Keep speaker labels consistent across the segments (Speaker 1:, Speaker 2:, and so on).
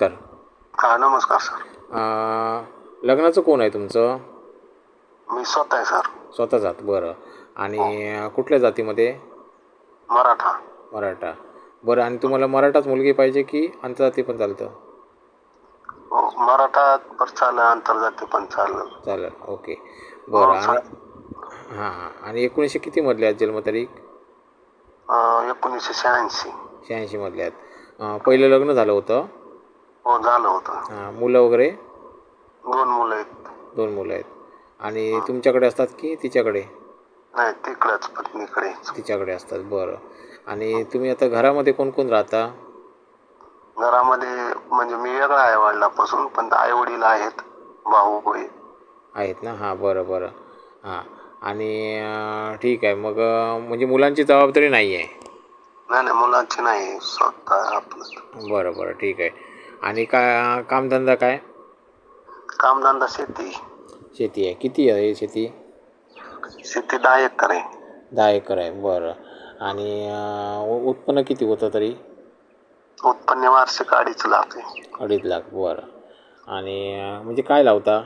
Speaker 1: कर
Speaker 2: हा नमस्कार सर
Speaker 1: अं, लग्नाचं कोण आहे तुमचं?
Speaker 2: मी स्वतः आहे सर
Speaker 1: स्वतः जात बरं. आणि अं, कुठल्या जातीमध्ये?
Speaker 2: मराठा.
Speaker 1: मराठा. बरं आणि तुम्हाला मराठाच मुलगी पाहिजे की आंतरजाती पण चालतं?
Speaker 2: हो, मराठा पण चालेल आंतरजाती पण चालेल.
Speaker 1: चालेल ओके. बरं
Speaker 2: हो,
Speaker 1: आणि हां हां. आणि एकोणीसशे कितीमधले आहेत जन्मतारीख?
Speaker 2: अं, एकोणीसशे शहाऐंशी.
Speaker 1: शहाऐंशीमधले आहेत. अं, पहिलं लग्न झालं होतं.
Speaker 2: हो झालं होतं.
Speaker 1: हां मुलं वगैरे?
Speaker 2: दोन मुलं आहेत.
Speaker 1: दोन मुलं आहेत. आणि तुमच्याकडे असतात की तिच्याकडे?
Speaker 2: नाही तिकडेच पत्नीकडे.
Speaker 1: तिच्याकडे असतात बरं. आणि तुम्ही आता घरामध्ये कोण कोण राहता?
Speaker 2: घरामध्ये म्हणजे मी वेगळा आहे वडिलापासून पण आई वडील आहेत भाऊ होय
Speaker 1: आहेत ना? हां बरं बरं. हां. आणि अं, ठीक आहे. मग अं, म्हणजे मुलांची जबाबदारी नाही आहे
Speaker 2: नाही नाही मुलांची नाही स्वतः आपलं.
Speaker 1: बरं बरं. ठीक आहे. आणि काय कामधंदा काय?
Speaker 2: कामधंदा शेती.
Speaker 1: शेती आहे. किती आहे शेती?
Speaker 2: शेती दहा एकर आहे.
Speaker 1: दहा एकर आहे. बरं. आणि अं, उत्पन्न किती होतं तरी?
Speaker 2: उत्पन्न वार्षिक अडीच लाख आहे.
Speaker 1: अडीच लाख. बरं. आणि अं, म्हणजे काय लावता?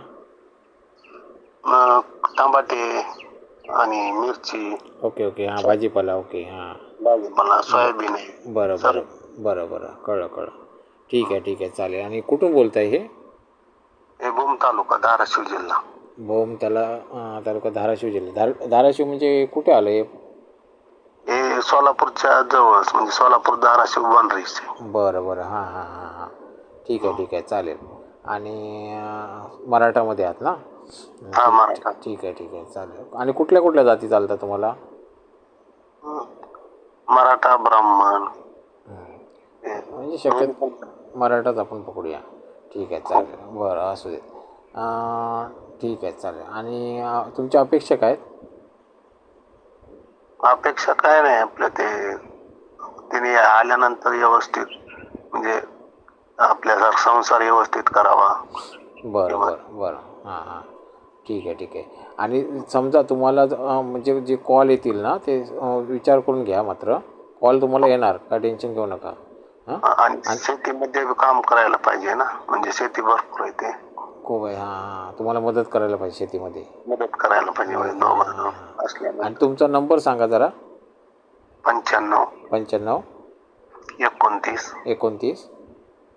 Speaker 2: अं, टमाटे आणि मिरची.
Speaker 1: Okay okay. हां भाजीपाला. ओके हां.
Speaker 2: भाजीपाला सोयाबीन आहे.
Speaker 1: बरं बरं. बरं बरं. कळलं कळलं. ठीक आहे ठीक आहे. चालेल. आणि कुठून बोलताय हे?
Speaker 2: हे भूम तालुका धाराशिव जिल्हा.
Speaker 1: भोम त्याला अं, तालुका धाराशिव जिल्हा. धार धाराशिव म्हणजे कुठे आलं हे?
Speaker 2: हे सोलापूरच्या जवळच म्हणजे सोलापूर धाराशिव बांद्रीच. आहे.
Speaker 1: बरं बरं. हां हां हां हां. ठीक आहे ठीक आहे. चालेल. आणि अं, मराठामध्ये आहात ना?
Speaker 2: हा मराठा.
Speaker 1: ठीक आहे ठीक आहे. चालेल. आणि कुठल्या कुठल्या जाती चालतात तुम्हाला?
Speaker 2: मराठा ब्राह्मण.
Speaker 1: म्हणजे शक्यतो मराठाच आपण पकडूया. ठीक आहे चालेल. बरं असू दे. ठीक आहे चालेल. आणि तुमच्या अपेक्षा काय?
Speaker 2: अपेक्षा काय नाही आपलं ते. तिने आल्यानंतर व्यवस्थित म्हणजे आपल्या संसार व्यवस्थित करावा.
Speaker 1: बरं बरं बरं. हां हां. ठीक आहे ठीक आहे. आणि समजा तुम्हाला म्हणजे जे कॉल येतील ना ते विचार करून घ्या मात्र. कॉल तुम्हाला येणार काय टेन्शन घेऊ नका.
Speaker 2: आणि शेतीमध्ये काम करायला पाहिजे ना. म्हणजे शेती भरपूर आहे ते.
Speaker 1: खूप आहे. हां तुम्हाला मदत करायला पाहिजे शेतीमध्ये.
Speaker 2: मदत करायला पाहिजे. म्हणजे असल्यामुळे.
Speaker 1: आणि तुमचा नंबर सांगा जरा.
Speaker 2: पंच्याण्णव.
Speaker 1: पंच्याण्णव.
Speaker 2: एकोणतीस.
Speaker 1: एकोणतीस.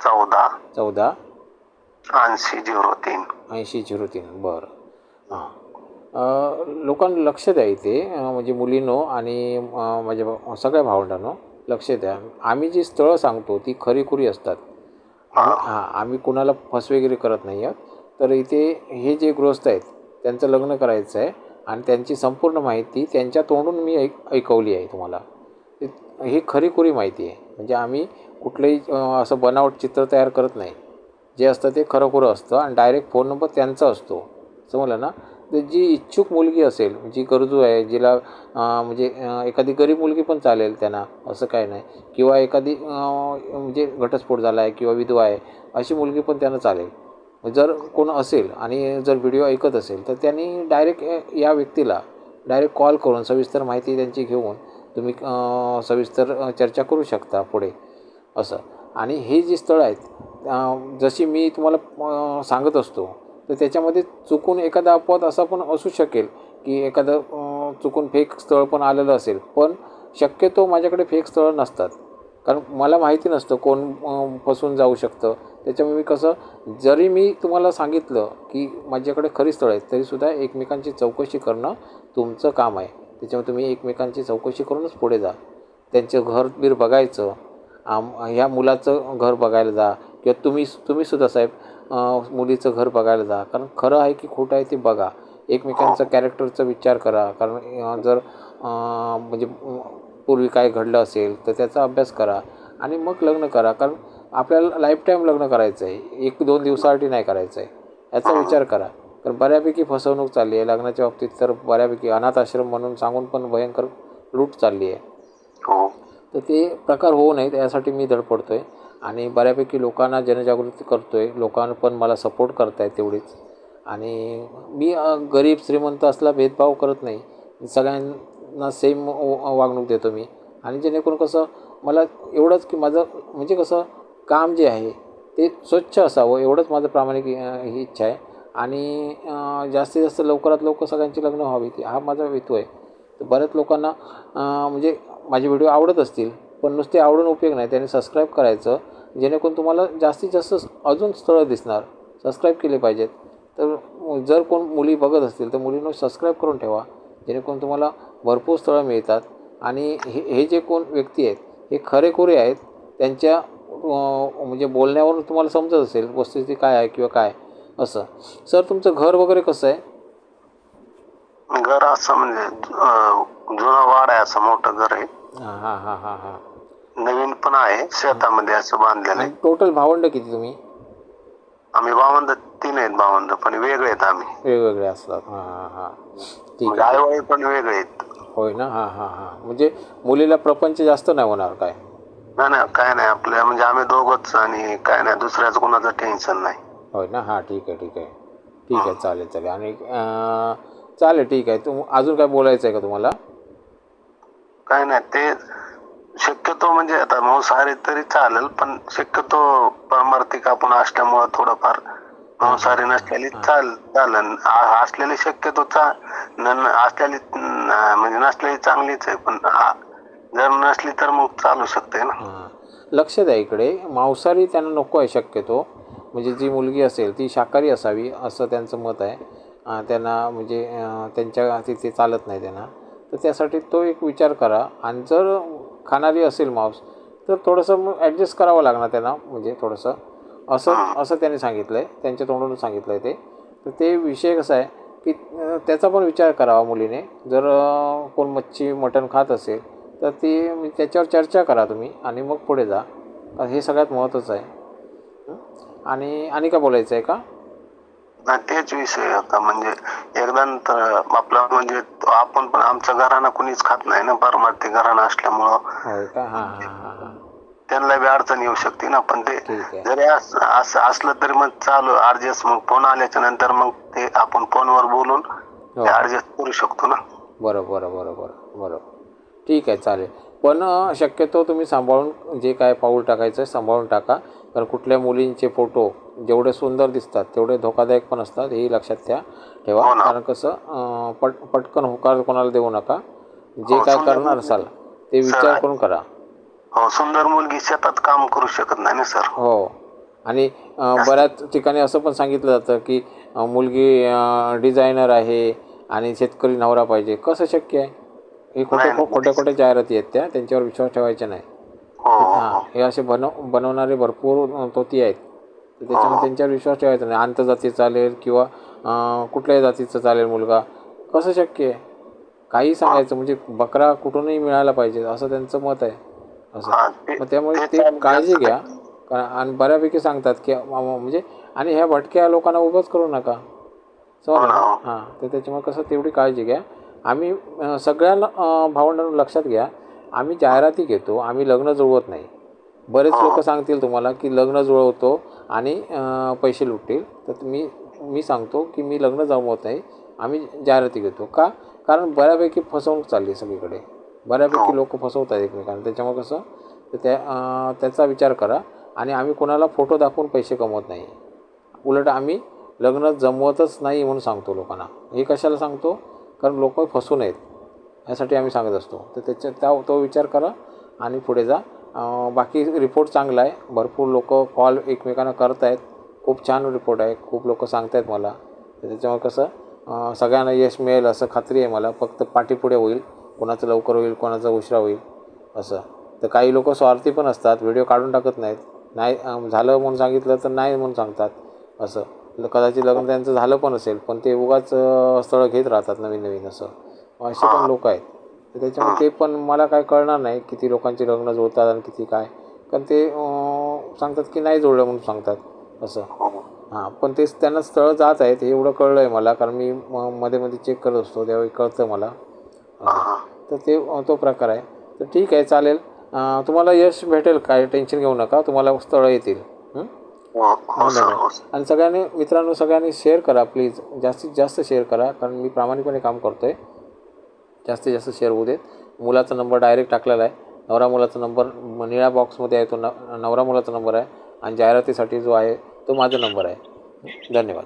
Speaker 2: चौदा.
Speaker 1: चौदा.
Speaker 2: ऐंशी झिरो तीन.
Speaker 1: ऐंशी झिरो तीन. बरं. हां. अं, लोकांना लक्ष द्या इथे. अं, म्हणजे मुलींनो आणि अं, माझ्या भा- सगळ्या भावंडांनो. लक्ष द्या. आम्ही जी स्थळं सांगतो ती खरीखुरी असतात. हां आम्ही कुणाला फसवेगिरी करत नाही आहोत तर इथे हे जे गृहस्थ आहेत त्यांचं लग्न करायचं आहे आणि त्यांची संपूर्ण माहिती त्यांच्या तोंडून मी ऐक ऐकवली आहे तुम्हाला. हे ही खरीखुरी माहिती आहे. म्हणजे आम्ही कुठलंही असं बनावट चित्र तयार करत नाही. जे असतं ते खरंखुरं असतं आणि डायरेक्ट फोन नंबर त्यांचा असतो. समजलं ना? जी इच्छुक मुलगी असेल जी गरजू आहे जिला म्हणजे एखादी गरीब मुलगी पण चालेल त्यांना असं काय नाही. किंवा एखादी म्हणजे घटस्फोट झाला आहे किंवा विधवा आहे अशी मुलगी पण त्यांना चालेल. जर कोण असेल आणि जर व्हिडिओ ऐकत असेल तर त्यांनी डायरेक्ट या व्यक्तीला डायरेक्ट कॉल करून सविस्तर माहिती त्यांची घेऊन तुम्ही सविस्तर चर्चा करू शकता पुढे. असं. आणि हे जी स्थळं आहेत जशी मी तुम्हाला सांगत असतो तर त्याच्यामध्ये चुकून एखादा अपवाद असा पण असू शकेल की एखादं चुकून फेक स्थळ पण आलेलं असेल. पण शक्यतो माझ्याकडे फेक स्थळं नसतात. कारण मला माहिती नसतं कोण फसून जाऊ शकतं. त्याच्यामुळे मी कसं जरी मी तुम्हाला सांगितलं की माझ्याकडे खरी स्थळं आहेत तरीसुद्धा एकमेकांची चौकशी करणं तुमचं काम आहे. त्याच्यामुळे तुम्ही एकमेकांची चौकशी करूनच पुढे जा. त्यांचं घर बीर बघायचं. आम ह्या मुलाचं घर बघायला जा. किंवा तुम्ही तुम्हीसुद्धा साहेब मुलीचं घर बघायला जा. कारण खरं आहे की खोटं आहे ते बघा. एकमेकांचा कॅरेक्टरचा विचार करा. कारण जर म्हणजे पूर्वी काय घडलं असेल तर त्याचा अभ्यास करा. आणि मग लग्न करा. कारण आपल्याला लाईफ टाईम लग्न करायचं आहे एक दोन दिवसासाठी नाही करायचं आहे याचा विचार करा. कारण बऱ्यापैकी फसवणूक चालली आहे. लग्नाच्या बाबतीत तर बऱ्यापैकी अनाथ आश्रम म्हणून सांगून पण भयंकर लूट चालली आहे.
Speaker 2: हो.
Speaker 1: तर ते प्रकार होऊ नयेत. यासाठी मी धडपडतो आहे आणि बऱ्यापैकी लोकांना जनजागृती करतो आहे लोकांना पण मला सपोर्ट करत आहेत तेवढीच. आणि मी गरीब श्रीमंत असला भेदभाव करत नाही. सगळ्यांना सेम वागणूक देतो मी. आणि जेणेकरून कसं मला एवढंच की माझं म्हणजे कसं काम जे आहे ते स्वच्छ असावं एवढंच माझं प्रामाणिक ही इच्छा आहे. आणि जास्तीत जास्त लवकरात लवकर सगळ्यांची लग्न व्हावी हा माझा हेतू आहे. तर बऱ्याच लोकांना म्हणजे माझे व्हिडिओ आवडत असतील पण नुसते आवडून उपयोग नाही. त्याने सबस्क्राईब करायचं. जेणेकरून तुम्हाला जास्तीत जास्त अजून स्थळं दिसणार. सबस्क्राईब केले पाहिजेत. तर जर कोण मुली बघत असतील तर मुलींना सबस्क्राईब करून ठेवा. जेणेकरून तुम्हाला भरपूर स्थळं मिळतात. आणि हे हे जे कोण व्यक्ती आहेत हे खरेखुरे आहेत त्यांच्या म्हणजे बोलण्यावरून तुम्हाला समजत असेल वस्तुस्थिती काय आहे किंवा काय असं. सर तुमचं घर वगैरे कसं आहे?
Speaker 2: घर असं म्हणजे जुनं वाड आहे असं मोठं घर आहे.
Speaker 1: हां हां हां हां हां.
Speaker 2: पण आहे शेतामध्ये असं बांधलेलं आहे.
Speaker 1: टोटल भावंड किती तुम्ही?
Speaker 2: आम्ही भावंड तीन आहेत भावंड पण वेगळे आहेत आम्ही.
Speaker 1: वेगवेगळे असतात. हां हां हां. ठीक
Speaker 2: म्हणजे
Speaker 1: आहे.
Speaker 2: पण वेगळे आहेत.
Speaker 1: होय ना? हां हां हां. म्हणजे मुलीला प्रपंच जास्त नाही होणार काय?
Speaker 2: नाही नाही काय नाही. आपल्या म्हणजे आम्ही दोघंच आणि काय नाही दुसऱ्याच कोणाचं टेन्शन नाही.
Speaker 1: होय ना? हां ठीक आहे ठीक आहे. ठीक आहे चालेल चालेल. आणि अं, चालेल ठीक आहे. तुम अजून काय बोलायचं आहे का तुम्हाला?
Speaker 2: काय नाही ते शक्यतो म्हणजे आता मांसाहारी तरी चालेल पण शक्यतो परमार्थिक आपण असल्यामुळं थोडंफार मांसाहारी नसलेली चाल चालन. असलेली शक्यतो चा न- असलेली म्हणजे नसलेली चांगलीच आहे पण जर नसली तर मग चालू शकते ना.
Speaker 1: लक्ष द्या इकडे. मांसाहारी त्यांना नको आहे शक्यतो. म्हणजे जी मुलगी असेल ती शाकाहारी असावी असं त्यांचं मत आहे. त्यांना म्हणजे त्यांच्या तिथे चालत नाही त्यांना तर त्यासाठी तो एक विचार करा. आणि जर खाणारी असेल मांस तर थोडंसं मग ॲडजस्ट करावं लागणार त्यांना म्हणजे थोडंसं. असं असं त्यांनी सांगितलं आहे त्यांच्या तोंडून सांगितलं आहे ते. तर ते विषय कसा आहे की त्याचा पण विचार करावा मुलीने. जर कोण मच्छी मटण खात असेल तर ती त्याच्यावर चर्चा करा तुम्ही आणि मग पुढे जा. हे सगळ्यात महत्त्वाचं आहे? आणि आणि काय बोलायचं आहे का?
Speaker 2: तेच विषय होता म्हणजे एकदा तर आपलं म्हणजे आपण पण आमच्या घराणं कुणीच खात नाही ना. परमार्थिक घराणं असल्यामुळं
Speaker 1: हां हां हां हां
Speaker 2: त्यांना बी अडचण येऊ शकते ना. पण ते जरी अस- असं असलं तरी मग चालू ऍडजस्ट मग फोन आल्याच्यानंतर मग ते आपण फोनवर बोलून
Speaker 1: हो
Speaker 2: ऍडजस्ट करू शकतो ना.
Speaker 1: बरं बरं बरं बरं बरं ठीक आहे चालेल. पण शक्यतो तुम्ही सांभाळून जे काय पाऊल टाकायचं आहे सांभाळून टाका. कारण कुठल्या मुलींचे फोटो जेवढे सुंदर दिसतात तेवढे धोकादायक पण असतात हेही लक्षात ठ्या ठेवा.
Speaker 2: हो.
Speaker 1: कारण कसं पट पटकन होकार कोणाला देऊ नका. जे
Speaker 2: हो,
Speaker 1: काय करणार असाल ते विचार करून करा.
Speaker 2: हो सुंदर मुलगी शेतात काम करू शकत नाही ना सर?
Speaker 1: हो. आणि बऱ्याच ठिकाणी असं पण सांगितलं जातं की मुलगी डिझायनर आहे आणि शेतकरी नवरा पाहिजे. कसं शक्य आहे? हे खोटे
Speaker 2: नाही,
Speaker 1: खोट्या खोट्या जाहिराती आहेत त्या त्यांच्यावर विश्वास ठेवायचा नाही.
Speaker 2: हो हो,
Speaker 1: हां. हे असे बनव बनवणारे भरपूर तोती आहेत. तर त्याच्यामुळे त्यांच्यावर विश्वास ठेवायचा नाही. आंतरजाती चालेल किंवा कुठल्याही जातीचं चालेल मुलगा. कसं शक्य आहे? काही सांगायचं म्हणजे बकरा कुठूनही मिळायला पाहिजे असं त्यांचं मत आहे. असं.
Speaker 2: हा,
Speaker 1: मग त्यामुळे
Speaker 2: ते.
Speaker 1: काळजी घ्या. कारण आणि बऱ्यापैकी सांगतात की म्हणजे आणि ह्या भटक्या लोकांना उभंच करू नका. समजलं
Speaker 2: हो.
Speaker 1: हां तर त्याच्यामुळे कसं तेवढी काळजी घ्या. आम्ही अं, सगळ्या अं, भावंडांना लक्षात घ्या. आम्ही जाहिराती घेतो आम्ही लग्न जुळवत नाही. बरेच लोक सांगतील तुम्हाला की लग्न जुळवतो आणि पैसे लुटतील. तर मी मी सांगतो की मी लग्न जमवत नाही आम्ही जाहिराती घेतो. का? कारण बऱ्यापैकी फसवणूक चालली आहे सगळीकडे. बऱ्यापैकी लोक फसवतात एकमेकांना. त्याच्यामुळे कसं? तर त्या त्याचा विचार करा आणि आम्ही कोणाला फोटो दाखवून पैसे कमवत नाही. उलट आम्ही लग्न जमवतच नाही म्हणून सांगतो लोकांना. हे कशाला सांगतो? कारण लोक फसू नयेत. यासाठी आम्ही सांगत असतो. तर त्याच्या त्या तो विचार करा आणि पुढे जा. बाकी रिपोर्ट चांगला आहे. भरपूर लोक कॉल एकमेकांना करत आहेत खूप छान रिपोर्ट आहे. खूप लोक सांगत आहेत मला. तर त्याच्यामुळे कसं सगळ्यांना यश मिळेल असं खात्री आहे मला. फक्त पाठीपुढे होईल. कोणाचं लवकर होईल कोणाचा उशिरा होईल असं. तर काही लोक स्वार्थी पण असतात. व्हिडिओ काढून टाकत नाहीत. नाही झालं म्हणून सांगितलं तर नाही म्हणून सांगतात असं. कदाचित लग्न त्यांचं झालं पण असेल पण ते उगाच स्थळं घेत राहतात नवीन नवीन असं. असे पण लोक आहेत. तर त्याच्यामुळे ते पण मला काय कळणार नाही किती लोकांची लग्न जुळतात आणि किती काय. कारण ते सांगतात की नाही जुळलं म्हणून सांगतात असं.
Speaker 2: हां
Speaker 1: पण ते त्यांना स्थळं जात आहेत हे एवढं कळलं आहे मला कारण मी म- मध्ये मध्ये चेक करत असतो त्यावेळी कळतं मला. तर ते तो प्रकार आहे. तर ठीक आहे चालेल. तुम्हाला यश भेटेल काय टेन्शन घेऊ नका तुम्हाला स्थळं येतील. आणि सगळ्यांनी मित्रांनो सगळ्यांनी शेअर करा प्लीज जास्तीत जास्त शेअर करा कारण मी प्रामाणिकपणे काम करतो आहे जास्तीत जास्त शेअर होऊ देत. मुलाचा नंबर डायरेक्ट टाकलेला आहे. नवरा मुलाचा नंबर निळ्या बॉक्समध्ये आहे तो. न नवरा मुलाचा नंबर आहे. आणि जाहिरातीसाठी जो आहे तो माझा नंबर आहे. धन्यवाद.